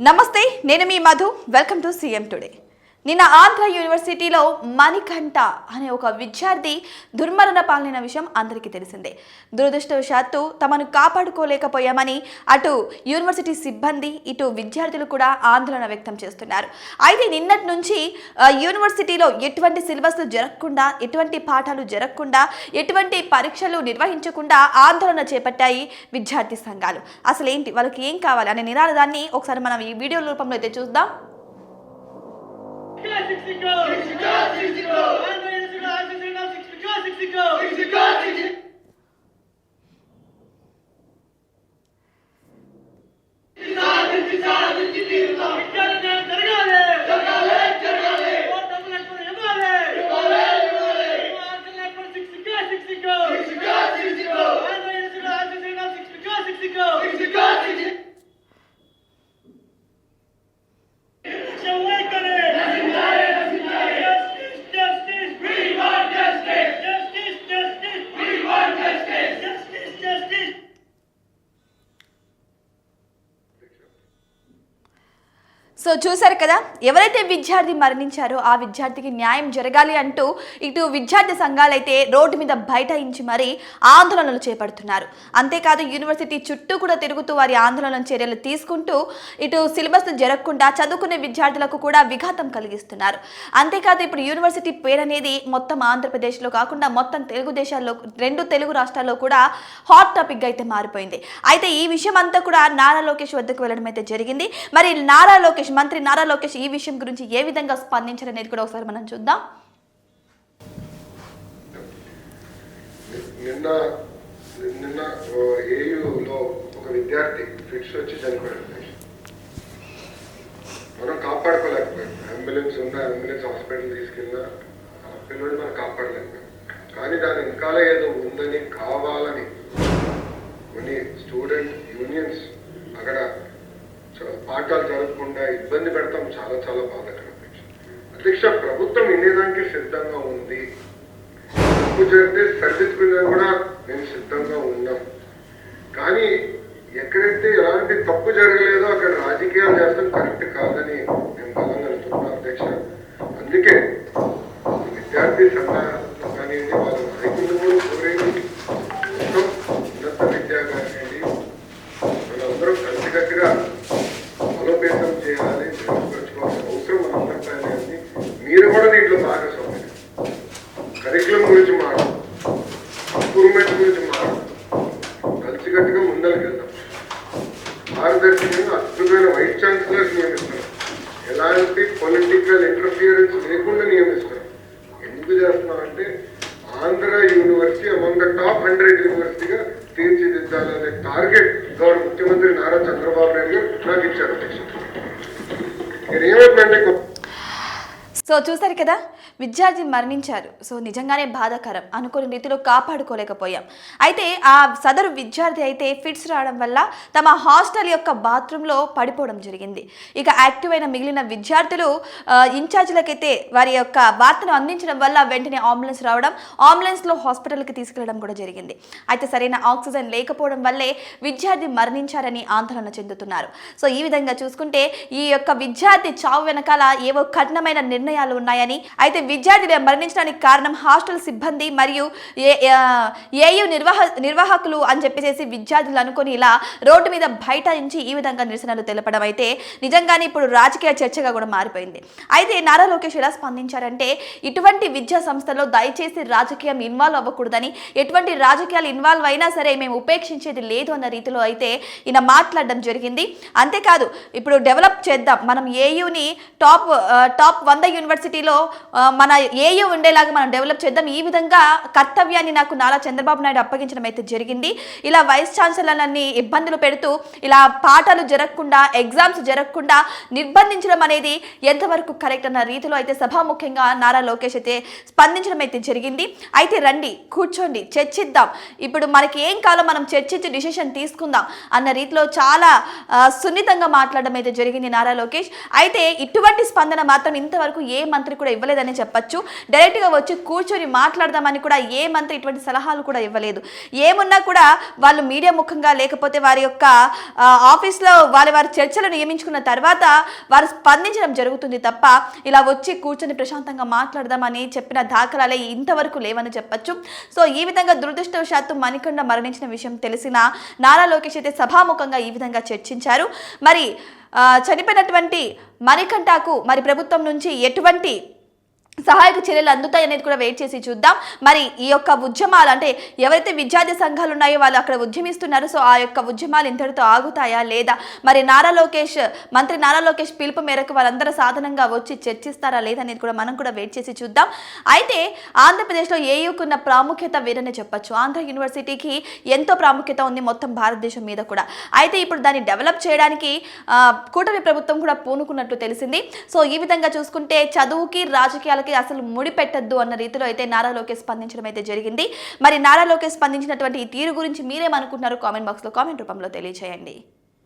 నమస్తే నేను మీ Madhu. Welcome to CM today. నిన్న ఆంధ్ర యూనివర్సిటీలో మణికంఠ అనే ఒక విద్యార్థి దుర్మరణ పాలిన విషయం అందరికీ తెలిసిందే. దురదృష్టవశాత్తు తమను కాపాడుకోలేకపోయామని అటు యూనివర్సిటీ సిబ్బంది ఇటు విద్యార్థులు కూడా ఆందోళన వ్యక్తం చేస్తున్నారు. అయితే నిన్నటి నుంచి యూనివర్సిటీలో ఎటువంటి సిలబస్ జరగకుండా ఎటువంటి పాఠాలు జరగకుండా ఎటువంటి పరీక్షలు నిర్వహించకుండా ఆందోళన చేపట్టాయి విద్యార్థి సంఘాలు. అసలు ఏంటి వాళ్ళకి ఏం కావాలి? అనే నినాదాన్ని ఒకసారి మనం ఈ వీడియో రూపంలో అయితే చూద్దాం. Mexico! Mexico! Mexico! సో చూశారు కదా ఎవరైతే విద్యార్థి మరణించారో ఆ విద్యార్థికి న్యాయం జరగాలి అంటూ ఇటు విద్యార్థి సంఘాలైతే రోడ్డు మీద బైఠాయించి మరీ ఆందోళనలు చేపడుతున్నారు. అంతేకాదు యూనివర్సిటీ చుట్టూ కూడా తిరుగుతూ వారి ఆందోళన చర్యలు తీసుకుంటూ ఇటు సిలబస్ జరగకుండా చదువుకునే విద్యార్థులకు కూడా విఘాతం కలిగిస్తున్నారు. అంతేకాదు ఇప్పుడు యూనివర్సిటీ పేరు అనేది మొత్తం ఆంధ్రప్రదేశ్లో కాకుండా మొత్తం తెలుగు దేశాల్లో రెండు తెలుగు రాష్ట్రాల్లో కూడా హాట్ టాపిక్గా అయితే మారిపోయింది. అయితే ఈ విషయం అంతా కూడా నారా లోకేష్ వద్దకు వెళ్ళడం అయితే జరిగింది. మరి నారా లోకేష్ మంత్రి నారా లోకేష్ ఈ విషయం గురించి ఏ విధంగా స్పందించారనేది కూడా ఒకసారి మనం చూద్దాం. నిన్న నిన్న ఏయులో ఒక విద్యార్థి ఫిట్స్ వచ్చి చనిపోయాడు మనం కాపాడుకోలేకపోయాం. అంబులెన్స్ ఉన్న అంబులెన్స్ హాస్పిటల్ తీసుకెళ్ళినా ఆ మనం కాపాడలేకపోయాం. కానీ దాని వెనకాల ఏదో ఉందని కావాలని కొన్ని స్టూడెంట్ యూనియన్స్ అక్కడ చ- జరగకుండా ఇబ్బంది పెడతాం చాలా చాలా బాధకరం అధ్యక్ష ప్రభుత్వం వినేదానికి సిద్ధంగా ఉంది. తప్పు జరిగితే సరిదిద్దుకునే కూడా మేము సిద్ధంగా ఉన్నాం. కానీ ఎక్కడైతే ఎలాంటి తప్పు జరగలేదో అక్కడ రాజకీయాలు చేస్తాం కరెక్ట్ కాదని మేము బలంగా అనుకుంటున్నాం అధ్యక్ష. అందుకే విద్యార్థి సంఘ కానివ్వండి అద్భుతమైన వైస్ ఛాన్సలర్ నియమిస్తారు. ఎలాంటి పొలిటికల్ ఇంటర్ఫియరెన్స్ లేకుండా నియమిస్తారు. ఎందుకు చేస్తున్నాం అంటే Andhra university among the top hundred యూనివర్సిటీగా తీర్చిదిద్దాలనే టార్గెట్ గౌరవ ముఖ్యమంత్రి నారా చంద్రబాబు నాయుడు గారు నాకు ఇచ్చారు. అధ్యక్ష నేను ఏమంటున్నానంటే సో చూసారు కదా విద్యార్థి మరణించారు. సో నిజంగానే బాధాకరం. అనుకునే రీతిలో కాపాడుకోలేకపోయాం. అయితే ఆ సదరు విద్యార్థి అయితే ఫిట్స్ రావడం వల్ల తమ హాస్టల్ యొక్క బాత్రూంలో పడిపోవడం జరిగింది. ఇక యాక్టివ్ అయిన మిగిలిన విద్యార్థులు ఇన్ఛార్జీలకైతే వారి యొక్క వార్తను అందించడం వల్ల వెంటనే అంబులెన్స్ రావడం అంబులెన్స్లో హాస్పిటల్కి తీసుకెళ్ళడం కూడా జరిగింది. అయితే సరైన ఆక్సిజన్ లేకపోవడం వల్లే విద్యార్థి మరణించారని ఆందోళన చెందుతున్నారు. సో ఈ విధంగా చూసుకుంటే ఈ యొక్క విద్యార్థి చావు వెనకాల ఏవో కఠినమైన నిర్ణయాలు ఉన్నాయని. అయితే విద్యార్థి మరణించడానికి కారణం హాస్టల్ సిబ్బంది మరియు ఏ- ఏయు నిర్వాహ నిర్వాహకులు అని చెప్పేసి విద్యార్థులు అనుకుని ఇలా రోడ్డు మీద బయట నుంచి ఈ విధంగా నిరసనలు తెలపడం అయితే నిజంగానే ఇప్పుడు రాజకీయ చర్చగా కూడా మారిపోయింది. అయితే నారా లోకేష్ ఎలా స్పందించారంటే ఇటువంటి విద్యా సంస్థలో దయచేసి రాజకీయం ఇన్వాల్వ్ అవ్వకూడదని ఎటువంటి రాజకీయాలు ఇన్వాల్వ్ అయినా సరే మేము ఉపేక్షించేది లేదు అన్న రీతిలో అయితే ఈయన మాట్లాడడం జరిగింది. అంతేకాదు ఇప్పుడు డెవలప్ చేద్దాం మనం ఏయుని టాప్ టాప్ వంద యూనివర్సిటీలో మన ఏఏ ఉండేలాగా మనం డెవలప్ చేద్దాం. ఈ విధంగా కర్తవ్యాన్ని నాకు నారా చంద్రబాబు నాయుడు అప్పగించడం అయితే జరిగింది. ఇలా వైస్ ఛాన్సలర్లని ఇబ్బందులు పెడుతూ ఇలా పాఠాలు జరగకుండా ఎగ్జామ్స్ జరగకుండా నిర్బంధించడం అనేది ఎంతవరకు కరెక్ట్ అన్న రీతిలో అయితే సభాముఖ్యంగా నారా లోకేష్ అయితే స్పందించడం అయితే జరిగింది. అయితే రండి కూర్చోండి చర్చిద్దాం. ఇప్పుడు మనకి ఏం కావాలో మనం చర్చించి డిసిషన్ తీసుకుందాం అన్న రీతిలో చాలా సున్నితంగా మాట్లాడడం అయితే జరిగింది నారా లోకేష్. అయితే ఇటువంటి స్పందన మాత్రం ఇంతవరకు ఏ ఏ మంత్రి కూడా ఇవ్వలేదని చెప్పొచ్చు. డైరెక్ట్గా వచ్చి కూర్చొని మాట్లాడదామని కూడా ఏ మంత్రి ఇటువంటి సలహాలు కూడా ఇవ్వలేదు. ఏమున్నా కూడా వాళ్ళు మీడియా ముఖంగా లేకపోతే వారి యొక్క ఆఫీస్లో వారి వారి చర్చలు నియమించుకున్న తర్వాత వారు స్పందించడం జరుగుతుంది తప్ప ఇలా వచ్చి కూర్చొని ప్రశాంతంగా మాట్లాడదామని చెప్పిన దాఖలాలే ఇంతవరకు లేవని చెప్పొచ్చు. సో ఈ విధంగా దురదృష్టవశాత్తు మణికొండ మరణించిన విషయం తెలిసిన నారా లోకేష్ అయితే సభాముఖంగా ఈ విధంగా చర్చించారు. మరి చనిపోయినటువంటి మణికంఠకు మరి ప్రభుత్వం నుంచి ఎటువంటి సహాయక చర్యలు అందుతాయి అనేది కూడా వెయిట్ చేసి చూద్దాం. మరి ఈ యొక్క ఉద్యమాలు అంటే ఎవరైతే విద్యార్థి సంఘాలు ఉన్నాయో వాళ్ళు అక్కడ ఉద్యమిస్తున్నారు. సో ఆ యొక్క ఉద్యమాలు ఇంతటితో ఆగుతాయా లేదా? మరి నారా లోకేష్ మంత్రి నారా లోకేష్ పిలుపు మేరకు వాళ్ళందరూ సాధనంగా వచ్చి చర్చిస్తారా లేదా అనేది కూడా మనం కూడా వెయిట్ చేసి చూద్దాం. అయితే ఆంధ్రప్రదేశ్లో ఏయుకున్న ప్రాముఖ్యత వేరనే చెప్పచ్చు. ఆంధ్ర యూనివర్సిటీకి ఎంతో ప్రాముఖ్యత ఉంది మొత్తం భారతదేశం మీద కూడా. అయితే ఇప్పుడు దాన్ని డెవలప్ చేయడానికి కూటమి ప్రభుత్వం కూడా పూనుకున్నట్లు తెలిసింది. సో ఈ విధంగా చూసుకుంటే చదువుకి రాజకీయాలకు అసలు ముడిపెట్టద్దు అన్న రీతిలో అయితే నారా లోకేష్ స్పందించడం అయితే జరిగింది. మరి నారా లోకేష్ స్పందించినటువంటి ఈ తీరు గురించి మీరేమనుకుంటున్నారు? కామెంట్ బాక్స్లో కామెంట్ రూపంలో తెలియజేయండి